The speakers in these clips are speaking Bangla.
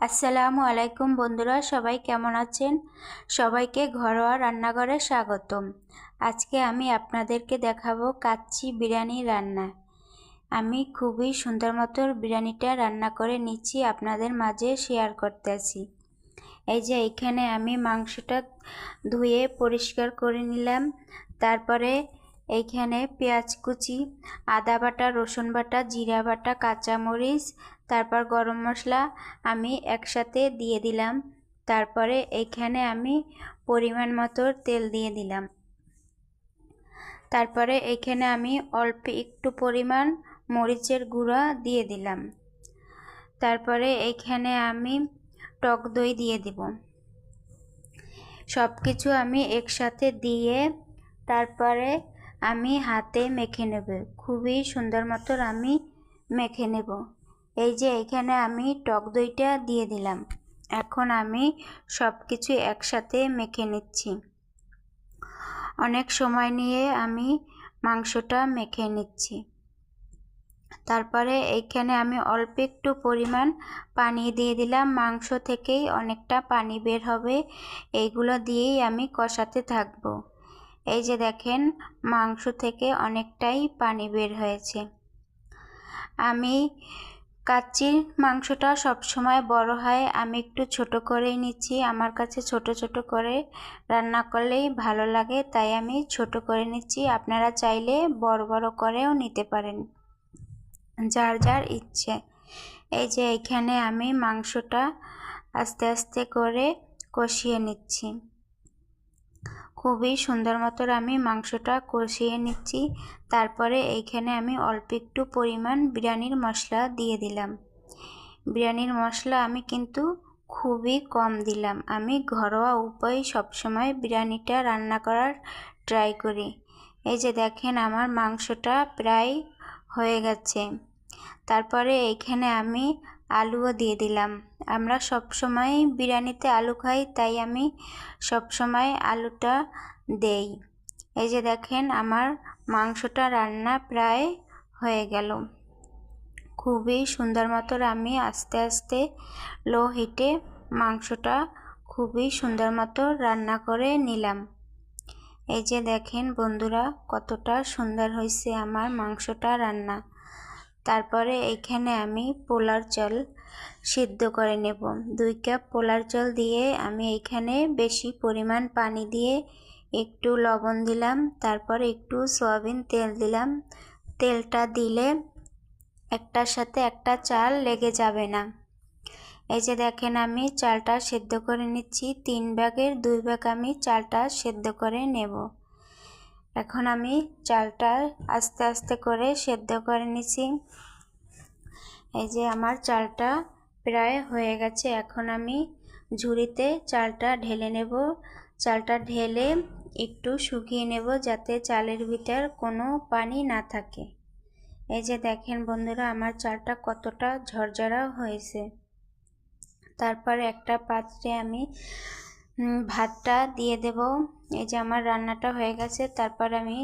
আসসালামু আলাইকুম বন্ধুরা, সবাই কেমন আছেন? সবাইকে ঘরোয়া রান্নাঘরে স্বাগতম। আজকে আমি আপনাদেরকে দেখাবো কাচ্চি বিরিয়ানি রান্না। আমি খুবই সুন্দর মতো বিরিয়ানিটা রান্না করে নিচ্ছি, আপনাদের মাঝে শেয়ার করতেছি এই যে এখানে আমি মাংসটা ধুয়ে পরিষ্কার করে নিলাম, তারপরে এইখানে পেঁয়াজ কুচি, আদা বাটা, রসুন বাটা, জিরা বাটা, কাঁচামরিচ, তারপর গরম মশলা আমি একসাথে দিয়ে দিলাম। তারপরে এইখানে আমি পরিমাণ মতো তেল দিয়ে দিলাম। তারপরে এইখানে আমি অল্প একটু পরিমাণ মরিচের গুঁড়া দিয়ে দিলাম। তারপরে এইখানে আমি টক দই দিয়ে দিব। সব কিছু আমি একসাথে দিয়ে তারপরে আমি হাতে মেখে নেব। খুবই সুন্দর মতো আমি মেখে নেব। এই যে এখানে আমি টক দইটা দিয়ে দিলাম। এখন আমি সব কিছু একসাথে মেখে নিচ্ছি। অনেক সময় নিয়ে আমি মাংসটা মেখে নিচ্ছি। তারপরে এইখানে আমি অল্প একটু পরিমাণ পানি দিয়ে দিলাম। মাংস থেকেই অনেকটা পানি বের হবে। এইগুলো দিয়েই আমি কষাতে থাকব। এই যে দেখেন, মাংস থেকে অনেকটাই পানি বের হয়েছে। আমি কাচ্চির মাংসটা সবসময় বড় হয়, আমি একটু ছোট করেই নিচ্ছি। আমার কাছে ছোট ছোট করে রান্না করলেই ভালো লাগে, তাই আমি ছোট করে নিচ্ছি। আপনারা চাইলে বড় বড় করেও নিতে পারেন, যার যার ইচ্ছে। এই যে এখানে আমি মাংসটা আস্তে আস্তে করে কষিয়ে নিচ্ছি। খুবই সুন্দর মতো আমি মাংসটা কষিয়ে নিচ্ছি। তারপরে এইখানে আমি অল্প একটু পরিমাণ বিরিয়ানির মশলা দিয়ে দিলাম। বিরিয়ানির মশলা আমি কিন্তু খুবই কম দিলাম। আমি ঘরোয়া উপায়ে সবসময় বিরিয়ানিটা রান্না করার ট্রাই করি। এই যে দেখেন আমার মাংসটা প্রায় হয়ে গেছে। তারপরে এইখানে আমি আলুও দিয়ে দিলাম। আমরা সব সময় বিরিয়ানিতে আলু খাই, তাই আমি সব সময় আলুটা দেই। এই যে দেখেন, আমার মাংসটা রান্না প্রায় হয়ে গেল। খুবই সুন্দর মতো আমি আস্তে আস্তে লো হিটে মাংসটা খুবই সুন্দর মতো রান্না করে নিলাম। এই যে দেখেন বন্ধুরা, কতটা সুন্দর হয়েছে আমার মাংসটা রান্না। তারপরে এইখানে আমি পোলার চাল সিদ্ধ করে নেব। দুই কাপ পোলার চাল দিয়ে আমি এইখানে বেশি পরিমাণ পানি দিয়ে একটু লবণ দিলাম, তারপর একটু সয়াবিন তেল দিলাম। তেলটা দিলে একটার সাথে একটা চাল লেগে যাবে না। এই যে দেখেন আমি চালটা সেদ্ধ করে নিচ্ছি, তিন ব্যাগের দুই ব্যাগ আমি চালটা সেদ্ধ করে নেব। এখন আমি চালটা আস্তে আস্তে করে সেদ্ধ করে নিচ্ছি এই যে আমার চালটা প্রায় হয়ে গেছে। এখন আমি ঝুড়িতে চালটা ঢেলে নেব। চালটা ঢেলে একটু শুকিয়ে নেব যাতে চালের ভিতর কোনো পানি না থাকে। এই যে দেখেন বন্ধুরা, আমার চালটা কতটা ঝরঝরা হয়েছে। তারপর একটা পাত্রে আমি ভাতটা দিয়ে দেব। এই যে আমার রান্নাটা হয়ে গেছে, তারপর আমি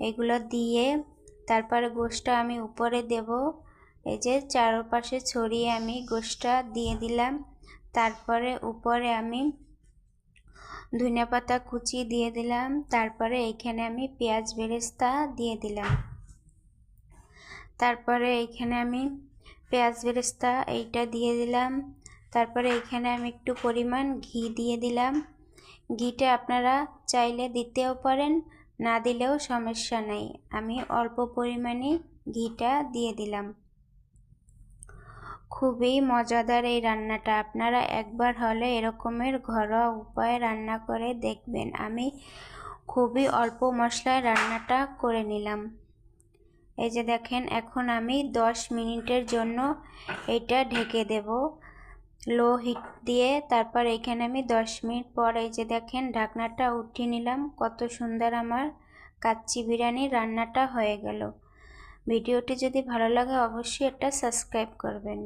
এগুলো দিয়ে তারপরে গোষ্ঠটা আমি উপরে দেব। এই যে চারপাশে ছড়িয়ে আমি গোষ্ঠটা দিয়ে দিলাম। তারপরে উপরে আমি ধনিয়া পাতা কুচি দিয়ে দিলাম। তারপরে এইখানে আমি পেঁয়াজ বেরেস্তা দিয়ে দিলাম। তারপরে এইখানে আমি পেঁয়াজ বেরেস্তা এইটা দিয়ে দিলাম। তারপরে এইখানে আমি একটু পরিমাণ ঘি দিয়ে দিলাম। ঘিটা আপনারা চাইলে দিতেও পারেন, না দিলেও সমস্যা নেই। আমি অল্প পরিমাণে ঘিটা দিয়ে দিলাম। খুবই মজাদার এই রান্নাটা। আপনারা একবার হলে এরকমের ঘরোয়া উপায়ে রান্না করে দেখবেন। আমি খুবই অল্প মশলায় রান্নাটা করে নিলাম। এই যে দেখেন, এখন আমি দশ মিনিটের জন্য এটা ঢেকে দেব। লো হিট দিয়ে তারপর এখানে আমি দশ মিনিট পর এই যে দেখেন ঢাকনাটা উঠিয়ে নিলাম। কত সুন্দর আমার কাচ্চি বিরিয়ানি রান্নাটা হয়ে গেল। ভিডিওটি যদি ভালো লাগে অবশ্যই একটা সাবস্ক্রাইব করবেন।